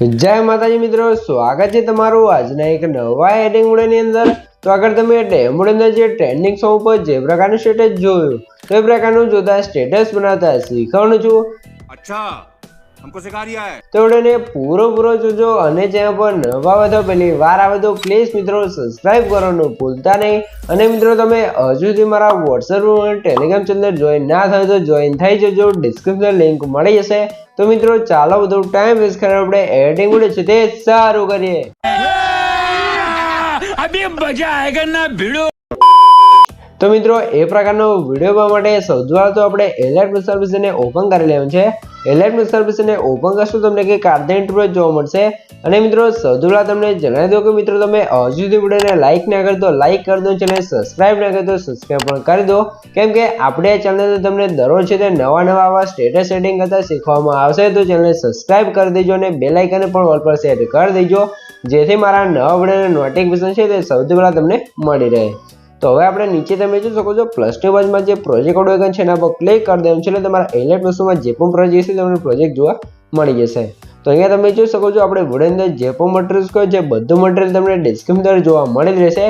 જય માતાજી મિત્રો, સ્વાગત છે તમારું આજના એક નવા એડિંગ મૂળની અંદર. તો આગળ તમે ડેમોડ અંદર જે ટ્રેન્ડિંગ સોંગ ઉપર જે પ્રકારનું સ્ટેટસ જોયું, તે પ્રકારનું જોતા સ્ટેટસ બનાવતા શીખવાનું છું. અચ્છા. हमको सिखा रिया है તો વિડીયોને પૂરો પૂરો જોજો અને ચેનલ પર નવા હોય તો પહેલી વાર આવે તો પ્લીઝ મિત્રો સબસ્ક્રાઇબ કરવાનું ભૂલતા નહીં અને મિત્રો તમે હજુ સુધી મારા વોટ્સએપ અને ટેલિગ્રામ ચેનલ જોઈન ના થાય તો જોઈન થઈ જજો ડિસ્ક્રિપ્શન લિંક મળી જશે તો મિત્રો ચાલો બધું ટાઈમ વેસ્ટ કરીને આપણે એડિંગ વિડીયો છે તે સારું કરીએ તો મિત્રો એ પ્રકારનો વિડીયો બનાવવા માટે સૌથી પહેલા તો આપણે એલર્ટ સર્વિસને ઓપન કરી લેવાનું છે એલર્ટ સર્વિસને ઓપન કરશું તમને કંઈક આર્ધા ઇન્ટરવ્યુ જોવા મળશે. અને મિત્રો, સૌથી તમને જણાવી દો કે મિત્રો, તમે હજુ સુધી વિડીયોને લાઇક ના કરી દો લાઇક કરી દો ચેનલ સબસ્ક્રાઇબ ના કરી દો સબસ્ક્રાઇબ પણ કરી દો. કેમ કે આપણે ચેનલ તમને દરરોજ છે તે નવા નવા આવા સ્ટેટસ સેટિંગ કરતા શીખવામાં આવશે. તો ચેનલને સબસ્ક્રાઇબ કરી દેજો અને બે લાઇકને પણ ઓલ પર સેટ કરી દેજો. જેથી મારા નવા વિડીયોના નોટિફિકેશન છે તે સૌથી પહેલાં તમને મળી રહે. તો હવે આપણે નીચે તમે જોઈ શકો છો પ્લસ ટુ બાજુમાં જે પ્રોજેક્ટ આઇકન છે એના પર ક્લિક કરી દેવાનું છે, એટલે તમારા એલેટ વસ્તુમાં જે પણ પ્રોજેક્ટ છે તમને પ્રોજેક્ટ જોવા મળી જશે. તો અહીંયા તમે જોઈ શકો છો, આપણે વુડન અંદર જે પણ મટીરિયલ્સ કહો છે બધું મટીરિયલ તમને ડિસ્ક્રિપ્શન અંદર જોવા મળી રહેશે.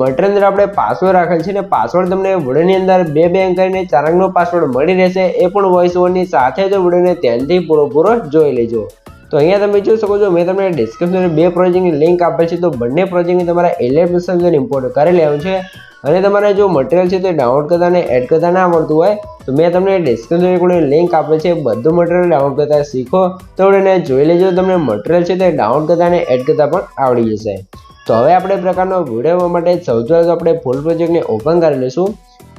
મટીરિયલ અંદર આપણે પાસવર્ડ રાખેલ છે ને પાસવર્ડ તમને વુડનની અંદર બે બે અંક કરીને ચાર અંકનો પાસવર્ડ મળી રહેશે. એ પણ વોઇસ ઓવરની સાથે જ વુડનને ધ્યાનથી પૂરો જોઈ લેજો. તો અહીંયા તમે જોઈ શકો છો, મેં તમને ડિસ્ક્રિપ્શન બે પ્રોજેક્ટની લિંક આપેલ છે, તો બંને પ્રોજેક્ટની તમારા અંદર ઇમ્પોર્ટ કરી લેવાનું છે. અને તમારે જો મટીરિયલ છે તે ડાઉનલોડ કરતા અને એડ કરતા ના આવડતું હોય, તો મેં તમને ડિસ્ક્રિપ્શન લિંક આપે છે, બધું મટીરિયલ ડાઉનલોડ કરતા શીખો. તો એને જોઈ લેજો, તમને મટીરિયલ છે તે ડાઉનલોડ કરતા અને એડ કરતા પણ આવડી જશે. તો હવે આપણે પ્રકારનો વીડિયો માટે સૌથી પહેલાં આપણે ફૂલ પ્રોજેક્ટને ઓપન કરી લઈશું.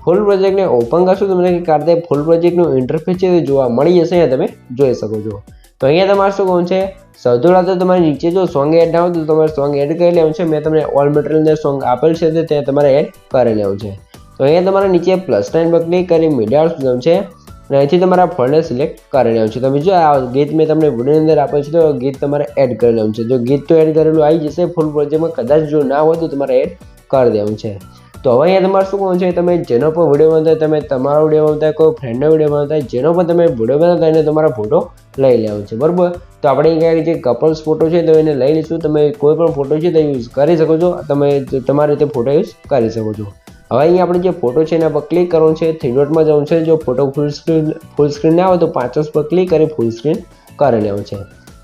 ફૂલ પ્રોજેક્ટને ઓપન કરશું તમને કારણે ફૂલ પ્રોજેક્ટનું ઇન્ટરફેસ છે જોવા મળી જશે તમે જોઈ શકો છો. તો અહીંયા તમારે શું કહું છે? સૌથી તો તમારે નીચે જો સોંગ એડ ના હોય તો તમારે સોંગ એડ કરી લેવું છે. મેં તમને ઓલ મટીરિયલને સોંગ આપેલ છે તે તમારે એડ કરી લેવું છે. તો અહીંયા તમારે નીચે પ્લસ નાઇન પર ક્લિક કરી મીડિયા જવું છે. અને અહીંથી તમારા ફોલ્ડર સિલેક્ટ કરી લેવું છે. તમે જો આ ગીત મેં તમને વીડિયો અંદર આપેલ છે તો ગીત તમારે એડ કરી લેવું છે. જો ગીત તો એડ કરેલું આવી જશે ફૂલ પ્રોજેક્ટમાં કદાચ જો ના હોય તો તમારે એડ કરી દેવું છે. તો હવે અહીંયા તમારે શું કહું છે? તમે જેનો પણ વીડિયો બનાવતા તમે તમારો વીડિયો બનાવતા કોઈ ફ્રેન્ડનો વીડિયો બનાવતા જેનો પણ તમે વીડિયો બનાવતા એને તમારા ફોટો લઈ લેવો છે, બરાબર? તો આપણે અહીંયા જે કપલ્સ ફોટો છે, તો એને લઈ લઈશું. તમે કોઈ પણ ફોટો છે, તે યુઝ કરી શકો છો. તમે તમારી રીતે ફોટો યુઝ કરી શકો છો. હવે અહીંયા આપણે જે ફોટો છે, એના પર ક્લિક કરવાનું છે. થ્રી ડોટમાં જવાનું છે. જો photo full screen full screen ના આવે, તો પાંચસ પર ક્લિક કરી ફૂલ સ્ક્રીન કરી લેવું છે.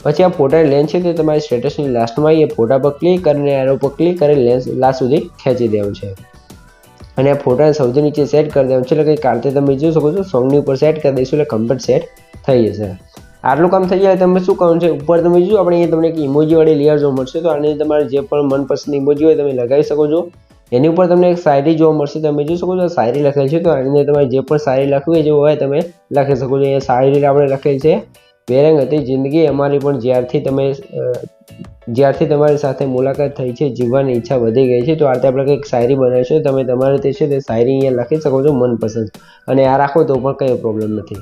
પછી આ ફોટાની લેન્સ છે, તે તમારી સ્ટેટસની લાસ્ટમાં એ ફોટા પર ક્લિક કરીને એરો પર ક્લિક કરી લેન્સ લાસ્ટ સુધી ખેંચી દેવું છે. અને આ ફોટાને સૌથી નીચે સેટ કરી દેવાનું છે. એટલે કે કારતે તમે જોઈ શકો છો સોંગની ઉપર સેટ કરી દઈશું એટલે કમ્પ્લીટ સેટ થઈ જશે. આટલું કામ થઈ જાય તમે શું કરવાનું છે? ઉપર તમે જોયું આપણે અહીંયા તમને એક ઇમોજી વાળી લેયર જોવા મળશે. તો આની તમારે જે પણ મનપસંદ ઇમોજી હોય તમે લગાવી શકો છો. એની ઉપર તમને એક શાયરી જોવા મળશે. તમે જોઈ શકો છો શાયરી લખેલ છે. તો આની તમારે જે પણ શાયરી લખવી જે હોય તમે લખી શકો છો. અહીંયા શાયરી આપણે લખેલ છે. બેરંગ હતી જિંદગી અમારી પણ જ્યારથી તમે જ્યારથી તમારી સાથે મુલાકાત થઈ છે, જીવવાની ઈચ્છા વધી ગઈ છે, તો આ રીતે આપણે કંઈક શાયરી બનાવીશું. તમે તમારે તે છે તે શાયરી અહીંયા લખી શકો છો મનપસંદ. અને આ રાખો તો પણ કંઈ પ્રોબ્લેમ નથી.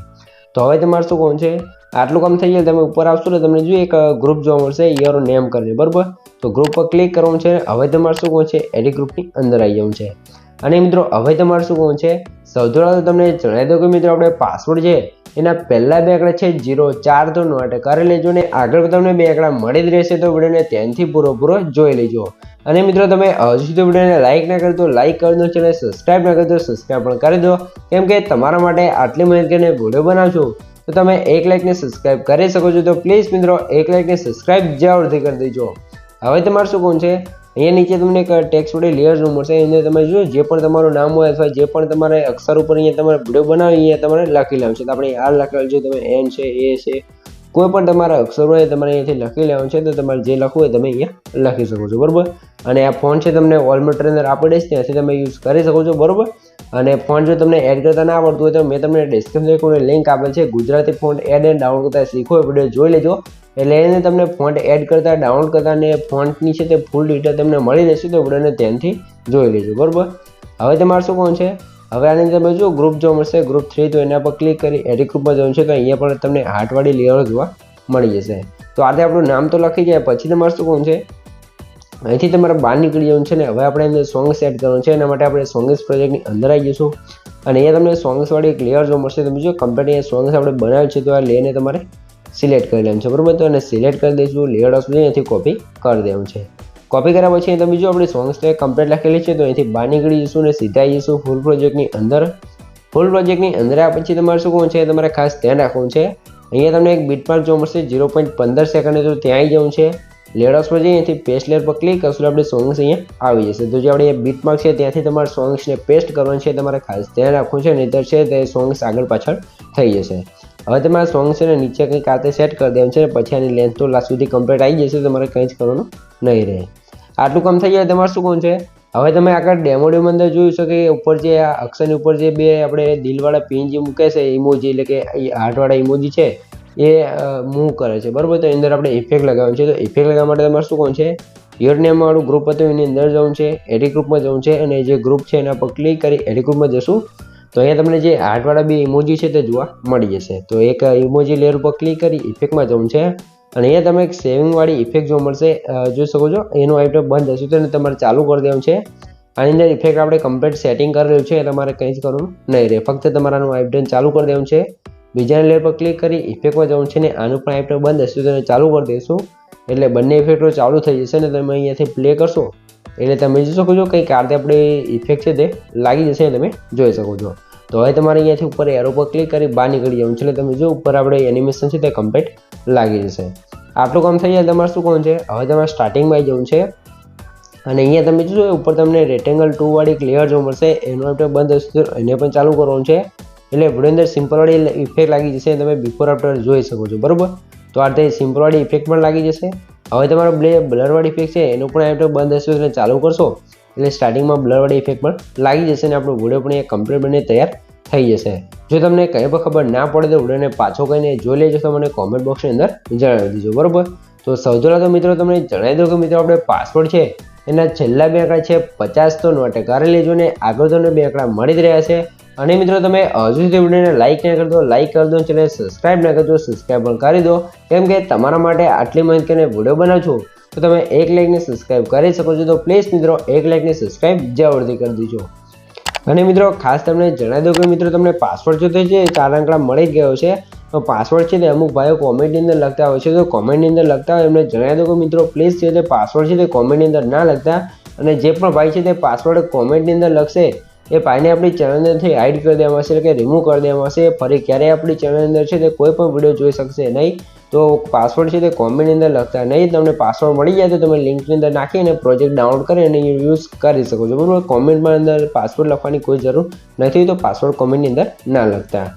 તો હવે તમારે શું કોણ છે? આટલું કામ થઈ જાય તમે ઉપર આવશો ને તમને જોઈએ એક ગ્રુપ જોવા મળશે યર નેમ કરીને બરાબર? તો ગ્રુપ પર ક્લિક કરવાનું છે, હવે તમારે શું કહું છે? એડી ગ્રુપની અંદર આવી જવું છે. અને મિત્રો, હવે તમારે શું કહું છે? સૌથી પહેલાં તો તમને જણાવી દઉં કે મિત્રો, આપણે પાસવર્ડ છે એના પહેલાં બે આંકડા છે જીરો, ચાર, તો નોટ કરી લેજો ને આગળ તમને બે આંકડા મળી જ રહેશે તો વિડીયોને ત્યાંથી પૂરો પૂરો જોઈ લેજો. અને મિત્રો તમે હજુ સુધી વિડીયોને લાઇક ના કરી દો લાઇક કરી દો ચેનલ સબસ્ક્રાઇબ ના કરી દો સબસ્ક્રાઇબ પણ કરી દો. કેમ કે તમારા માટે આટલી મહેનત કરીને વીડિયો બનાવશો, તો તમે એક લાઇકને સબસ્ક્રાઇબ કરી શકો છો. તો પ્લીઝ મિત્રો, એક લાઇકને સબસ્ક્રાઇબ જરૂરથી કરી દેજો. હવે તમારે શું કોણ છે? અહીંયા નીચે તમને એક ટેક્સ વડે લેયર મળશે. એની અંદર તમે જો જે પણ તમારું નામ હોય અથવા જે પણ તમારે અક્ષર ઉપર અહીંયા તમારે વીડિયો બનાવી અહીંયા તમારે લખી લેવું છે. તો આપણે આર લખેલું છે, તમે એન છે એ છે, કોઈ પણ તમારા અક્ષરો હોય તમારે અહીંયાથી લખી લેવાનું છે. તો તમારે જે લખવું હોય તમે અહીંયા લખી શકો છો, બરાબર? અને આ ફોન છે તમને ઓલમોટ અંદર આપી દઈશ ત્યાંથી તમે યુઝ કરી શકો છો, બરોબર? અને ફોન જો તમને એડ કરતા ના આવડતું હોય તો મેં તમને ડિસ્ક્રિપ્શન લિંક આપેલ છે, Gujarati phone add and download કરતા શીખો એ વીડિયો જોઈ લેજો. એટલે એને તમને ફોન્ટ એડ કરતા ડાઉનલોડ કરતા અને ફોન્ટની છે તે ફૂલ ડિટેલ તમને મળી રહેશે તો વિડીયોને ધ્યાનથી જોઈ લેજો, બરાબર? હવે તમારે શું કોણ છે? હવે આની તમે જો ગ્રુપ જોવા મળશે ગ્રુપ થ્રી તો એના પર ક્લિક કરી એડિટ ગ્રુપમાં જવું છે, તો અહીંયા પણ તમને હાર્ટવાળી લેયર જોવા મળી જશે. તો આજે આપણું નામ તો લખી જાય પછી તમારે શું કોણ છે? અહીંથી તમારે બહાર નીકળી જવાનું છે ને હવે આપણે અંદર સોંગ સેટ કરવાનું છે, એના માટે આપણે સોંગ્સ પ્રોજેક્ટની અંદર આવી જઈશું. અને અહીંયા તમને સોંગ્સવાળી એક લેયર જોવા મળશે, તમે જો કંપનીએ સોંગ્સ આપણે બનાવ્યું છે, તો આ લેને તમારે સિલેક્ટ કરી લેવાનું છે, બરાબર? તો એને સિલેક્ટ કરી દઈશું લેયર ઓપ્શન અહીંથી કોપી કરી દેવાનું છે. કોપી કર્યા પછી તમે જો આપણી સોંગ્સ તો કમ્પ્લીટ લખેલી છે, તો અહીંથી બહાર નીકળી જઈશું અને સીધા જઈશું ફૂલ પ્રોજેક્ટની અંદર. ફૂલ પ્રોજેક્ટની અંદર આ પછી તમારે શું કહું છે, તમારે ખાસ ધ્યાન રાખવું છે. અહીંયા તમને એક બીટમાર્ક જોવા મળશે ઝીરો પોઈન્ટ પંદર સેકન્ડ તો ત્યાં આવી જવું છે. લેડોસ પર જઈએ અહીંથી પેસ્ટ લેયર પર ક્લિક કરશું આપણે સોંગ્સ અહીંયા આવી જશે. તો જે આપણે બીટમાર્ક છે ત્યાંથી તમારે સોંગ્સને પેસ્ટ કરવાનું છે તમારે ખાસ ધ્યાન રાખવું છે, નહીતર છે તે સોંગ્સ આગળ પાછળ થઈ જશે. હવે તમારે સોંગ છે ને નીચે કંઈક આતે સેટ કરી દેવાનું છે પછી આની લેન્થ તો લાસ્ટ સુધી કમ્પ્લીટ આવી જશે, તમારે કંઈ જ કરવાનું નહીં રહે. આટલું કામ થઈ જાય તમારે શું કોણ છે? હવે તમે આગળ ડેમો અંદર જોયું છે કે ઉપર જે આ અક્ષરની ઉપર જે બે આપણે દિલવાળા પિન જે મૂકે છે ઇમોજી એટલે કે હાર્ટવાળા ઇમોજી છે એ મૂવ કરે છે. બરાબર? તો અંદર આપણે ઇફેક્ટ લગાવવાનું છે. તો ઇફેક્ટ લગાવવા માટે તમારે શું કોણ છે? યોર નેમ વાળું ગ્રુપ હતું, એની અંદર જવું છે. એડી ગ્રુપમાં જવું છે. અને જે ગ્રુપ છે એના પર ક્લિક કરી એડી ગ્રુપમાં જશું. તો અહીંયા તમને જે હાર્ટવાળા બે ઇમોજી છે તે જોવા મળી જશે. તો એક ઇમોજી લેયર ઉપર ક્લિક કરી ઇફેક્ટમાં જવું છે. અને અહીંયા તમે એક સેવિંગવાળી ઇફેક્ટ જોવા મળશે. જોઈ શકો છો? એનું આઈટમ બંધ હશે. તો એને તમારે ચાલુ કરી દેવાનું છે. આની અંદર ઇફેક્ટ આપણે કમ્પ્લીટ સેટિંગ કરેલું છે. તમારે કંઈ જ કરવું નહીં રહે. ફક્ત તમારાનું આઈટમ ચાલુ કરી દેવું છે. બીજા લેયર પર ક્લિક કરી ઇફેક્ટમાં જવું છે ને આનું પણ આઈટમ બંધ. હશે તો ચાલુ કરી દઈશું. એટલે બંને ઇફેક્ટો ચાલુ થઈ જશે ને તમે અહીંયાથી પ્લે કરશો. એટલે તમે જોઈ શકો છો કંઈક આરતે આપણે ઇફેક્ટ છે તે લાગી જશે તમે જોઈ શકો છો. તો હવે તમારે અહીંયાથી ઉપર એરો પર ક્લિક કરી બહાર નીકળી જવું છે. એટલે તમે જો ઉપર આપણે એનિમેશન છે તે કમ્પ્લીટ લાગી જશે. આટલું કામ થઈ જાય તમારે શું કોણ છે? હવે તમારે સ્ટાર્ટિંગમાં જવું છે. અને અહીંયા તમે જોશો ઉપર તમને રેક્ટેંગલ ટુ વાળી એક લેયર જોવા મળશે. એનો આપણે બંધ હશે એને પણ ચાલુ કરવાનું છે. એટલે વીડિયો અંદર સિમ્પલવાળી ઇફેક્ટ લાગી જશે તમે બિફોર આફ્ટર જોઈ શકો છો, બરાબર? તો આ રીતે સિમ્પલવાળી ઇફેક્ટ પણ લાગી જશે. હવે તમારો બ્લે બ્લરવાળી ઇફેક્ટ છે, એનું પણ આપણે બંધ હશે એટલે ચાલુ કરશો. એટલે સ્ટાર્ટિંગમાં બ્લરવાળી ઇફેક્ટ પણ લાગી જશે અને આપણો વીડિયો પણ એ કમ્પ્લીટ બને તૈયાર થઈ જશે. જો તમને કંઈ પણ ખબર ના પડે તો વિડીયોને પાછો કહીને જોઈ લેજો, તો મને કોમેન્ટ બોક્સની અંદર જણાવી દેજો, બરાબર? તો સૌથી તો મિત્રો તમને જણાવી દો કે મિત્રો આપણે પાસવર્ડ છે, એના છેલ્લા બે આંકડા છે પચાસ, તો નોટ કરી લેજો ને આગળ તમને બે આંકડા મળી જ રહ્યા છે. અને મિત્રો તમે હજુ સુધી વિડીયોને લાઇક ના કરી દો લાઇક કરી દો ચેનલ સબસ્ક્રાઇબ ના કરજો સબસ્ક્રાઇબ પણ કરી દો. કેમ કે તમારા માટે આટલી મહેનત કરીને વીડિયો બનાવું છું તો તમે એક લાઇકને સબસ્ક્રાઇબ કરી શકો છો. તો પ્લીઝ મિત્રો, એક લાઇકને સબસ્ક્રાઇબ જરૂરથી કરી દેજો. અને મિત્રો, ખાસ તમને જણાવી દઉં કે મિત્રો, તમને પાસવર્ડ જોતો છે ચાર આંકડા મળી જ ગયો છે, તો પાસવર્ડ છે તે અમુક ભાઈઓ કોમેન્ટની અંદર લખતા હોય છે. તો કોમેન્ટની અંદર લખતા હોય એમને જણાવી દો કે મિત્રો પ્લીઝ તે પાસવર્ડ છે તે કોમેન્ટની અંદર ના લખતા. અને જે પણ ભાઈ છે તે પાસવર્ડ કોમેન્ટની અંદર લખશે એ ભાઈને આપણી ચેનલની અંદરથી હાઇડ કરી દેવામાં આવશે એટલે કે રિમૂવ કરી દેવામાં આવશે ફરી ક્યારેય આપણી ચેનલ અંદર છે તે કોઈ પણ વીડિયો જોઈ શકશે નહીં. તો પાસવર્ડ છે તે કોમેન્ટની અંદર લખતા નહીં. તમને પાસવર્ડ મળી જાય તો તમે લિંકની અંદર નાખીને પ્રોજેક્ટ ડાઉનલોડ કરી અને યુઝ કરી શકો છો. બરાબર? કોમેન્ટમાં અંદર પાસવર્ડ લખવાની કોઈ જરૂર નથી, તો પાસવર્ડ કોમેન્ટની અંદર ના લખતા.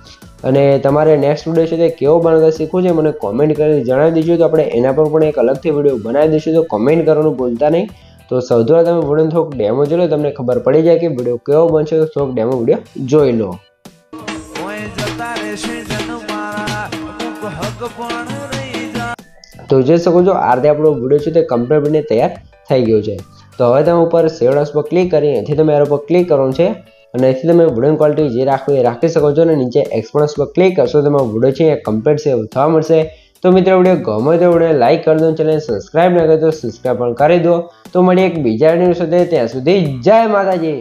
અને તમારે નેક્સ્ટ વીડિયો છે તે કેવો બનાવતા શીખવું છે મને કોમેન્ટ કરી જણાવી દેજો. તો આપણે એના પર પણ એક અલગથી વીડિયો બનાવી દઈશું. તો કોમેન્ટ કરવાનું ભૂલતા નહીં. તો સૌથી પહેલાં તમે વુડન થોડોક ડેમો જોઈ લો, તમને ખબર પડી જાય કે વીડિયો કેવો બનશે, તો થોડોક ડેમો વીડિયો જોઈ લો. તો જોઈ શકો છો, આ રીતે આપણો વીડિયો છે તે કમ્પ્લીટ તૈયાર થઈ ગયો છે. તો હવે તમે ઉપર સેવડસ પર ક્લિક કરી અહીંથી તમે એરો પર ક્લિક કરવાનું છે, અને અહીંથી તમે વુડન ક્વોલિટી જે રાખવું એ રાખી શકો છો, અને નીચે એક્સપોનસ પર ક્લિક કરશો, તો વુડો છે એ કમ્પ્લીટ સેવ થવા મળશે. તો મિત્રો વીડિયો ગમે તો વીડિયો લાઇક કરી દો ચેનલ સબસ્ક્રાઈબ ના કરે તો સબસ્ક્રાઈબ પણ કરી દો. તો મળીએ એક બીજા વીડિયો સુધી ત્યાં સુધી જય માતાજી.